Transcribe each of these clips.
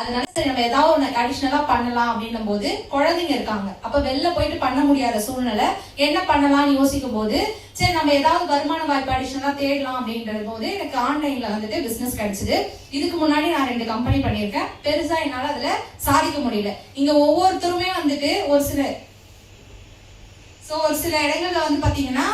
அதனால சரி நம்ம ஏதாவது ஒன்று அடிஷ்னலா பண்ணலாம் அப்படின்னும் போது குழந்தைங்க இருக்காங்க. அப்ப வெளில போயிட்டு பண்ண முடியாத சூழ்நிலை என்ன பண்ணலாம்னு யோசிக்கும் போது சரி நம்ம ஏதாவது வருமான வாய்ப்பு அடிஷ்னலா தேடலாம் அப்படின்றது போது எனக்கு ஆன்லைன்ல வந்துட்டு பிசினஸ் கிடைச்சது. இதுக்கு முன்னாடி நான் ரெண்டு கம்பெனி பண்ணியிருக்கேன். பெருசா என்னால அதுல சாதிக்க முடியல. இங்க ஒவ்வொருத்தருமே வந்துட்டு ஒரு சில ஸோ ஒரு சில இடங்கள்ல வந்து பாத்தீங்கன்னா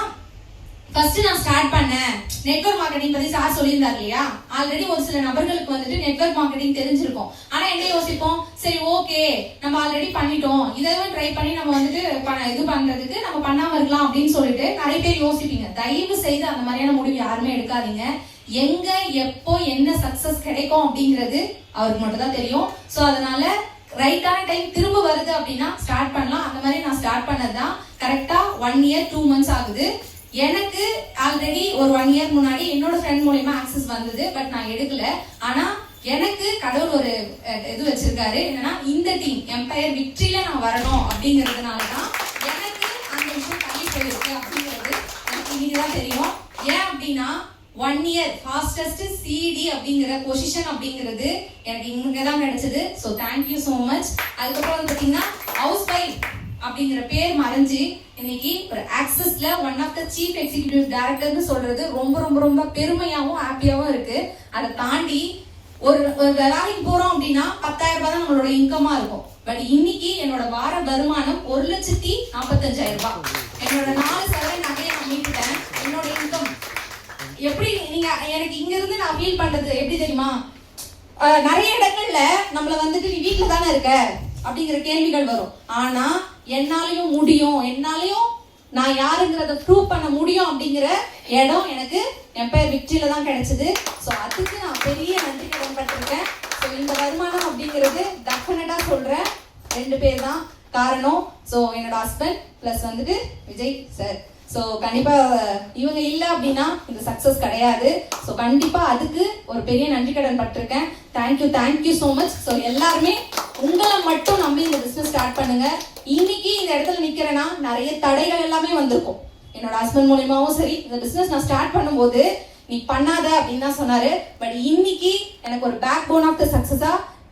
ஃபர்ஸ்ட் நான் ஸ்டார்ட் பண்ணேன். நெட்வொர்க் மார்க்கெட்டிங் பத்தி சார் சொல்லியிருந்தார் இல்லையா? ஆல்ரெடி ஒரு சில நபர்களுக்கு வந்துட்டு நெட்வொர்க் மார்க்கெட்டிங் தெரிஞ்சிருக்கும். ஆனா என்ன யோசிப்போம்? சரி ஓகே நம்ம ஆல்ரெடி பண்ணிட்டோம். இதெல்லாம் ட்ரை பண்ணி நம்ம வந்துட்டு ப- இது பண்றதுக்கு நம்ம பண்ணாம இருக்கலாம் அப்படின்னு சொல்லிட்டு நிறைய பேர் யோசிப்பீங்க. தயவு செய்து அந்த மாதிரியான முடிவு யாருமே எடுக்காதீங்க. எங்க எப்போ என்ன சக்சஸ் கிடைக்கும் அப்படிங்கிறது அவருக்கு மட்டும் தான் தெரியும். ஸோ அதனால ரைட்டான டைம் திரும்ப வருது அப்படின்னா ஸ்டார்ட் பண்ணலாம். அந்த மாதிரி நான் ஸ்டார்ட் பண்ணது தான் கரெக்டா ஒன் இயர் டூ மந்த்ஸ் ஆகுது. எனக்கு ஆல்ரெடி ஒரு ஒன் இயர் முன்னாடி என்னோட ஃப்ரெண்ட் மூலியமா ஆக்சஸ் வந்தது பட் நான் எடுக்கல. ஆனா எனக்கு கடவுள் ஒரு இது வச்சிருக்காரு. என்னன்னா இந்த டீம் எம்பையர் விக்ட்ரியில நான் வரணும் அப்படிங்கிறதுனால தான் எனக்கு அந்த விஷயம் தள்ளி போயிருக்கு அப்படிங்கிறது எனக்கு இன்னைக்குதான் தெரியும். ஏன் அப்படின்னா ஒன் இயர் ஃபாஸ்டஸ்ட் சிடி அப்படிங்கிற பொசிஷன் அப்படிங்கிறது எனக்கு இங்கே தான் கிடைச்சது ஸோ தேங்க்யூ ஸோ மச் அதுக்கப்புறம் வந்து பார்த்தீங்கன்னா அப்படிங்கிற பேர் மறைஞ்சு இன்னைக்கு ஒரு ஆக்சஸ்ல one of the chief executive டைரக்டர்னு சொல்றது ரொம்ப ரொம்ப ரொம்ப பெருமையாவும் ஹாப்பியாவும் இருக்கு. அதை தாண்டி ஒரு ஒரு வேலைக்கு போறோம் அப்படின்னா பத்தாயிரம் ரூபாய் தான் நம்மளோட இன்கமா இருக்கும். பட் இன்னைக்கு என்னோட வார வருமானம் ஒரு லட்சத்தி நாற்பத்தஞ்சாயிரம் ரூபாய். என்னோட நாலு சதவீத நகையை நான் மீட்டுட்டேன். என்னோட இன்கம் எப்படி நீங்க எனக்கு இங்க இருந்து நான் ஃபீல் பண்றது? எப்படி தெரியுமா? நிறைய இடங்கள்ல நம்மள வந்துட்டு நீ வீட்டுல தானே இருக்க? அப்படிங்கிற கேள்விகள் வரும். ஆனா என்னாலையும் முடியும் என்னாலையும் நான் யாருங்கிறத ப்ரூவ் பண்ண முடியும் அப்படிங்கிற இடம் எனக்கு என் பேர் விக்டரியில தான் கிடைச்சது. ஸோ அதுக்கு நான் பெரிய நன்றி கடன் பட்டிருக்கேன் ஸோ இந்த வருமானம் அப்படிங்கிறது டெஃபினட்டா சொல்றேன். ரெண்டு பேர் தான் காரணம். ஸோ என்னோட ஹஸ்பண்ட் ப்ளஸ் வந்துட்டு விஜய் சார் ஸோ கண்டிப்பாக இவங்க இல்லை அப்படின்னா இந்த சக்ஸஸ் கிடையாது. ஸோ கண்டிப்பாக அதுக்கு ஒரு பெரிய நன்றி கடன் பட்டிருக்கேன் thank you thank you so much so எல்லாருமே உங்களை மட்டும் நம்பி இந்த ஸ்டார்ட் பண்ணுங்க. இன்னைக்கு இந்த இடத்துல நிக்கிறேன்னா நிறைய தடைகள் எல்லாமே வந்திருக்கும். என்னோட ஹஸ்பண்ட் மூலியமாவும் சரி இந்த பிஸ்னஸ் நான் ஸ்டார்ட் பண்ணும்போது நீ பண்ணாத அப்படின்னு தான் சொன்னாரு. பட் இன்னைக்கு எனக்கு ஒரு பேக் போன் ஆஃப் த சக்சஸா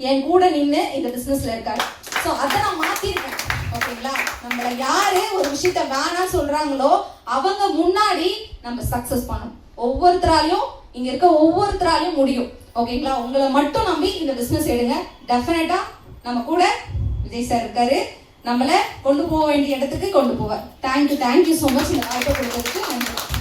என் கூட நின்று இந்த பிசினஸ்ல இருக்காரு. ஸோ அதை நான் மாத்திருக்கேன். ஓகேங்களா? நம்மள யாரு ஒரு விஷயத்த வேணாம் சொல்றாங்களோ அவங்க முன்னாடி நம்ம சக்சஸ் பண்ணணும். ஒவ்வொருத்தராலையும் இங்க இருக்க ஒவ்வொருத்தராலையும் முடியும். ஓகேங்களா? உங்களை மட்டும் நம்பி இந்த பிசினஸ் எடுங்க. டெஃபினட்டா நம்ம கூட விஜய் சார் இருக்காரு. நம்மளை கொண்டு போக வேண்டிய இடத்துக்கு கொண்டு போவார். தேங்க்யூ தேங்க்யூ ஸோ மச் இந்த வாய்ப்பை கொடுத்ததுக்கு நன்றி.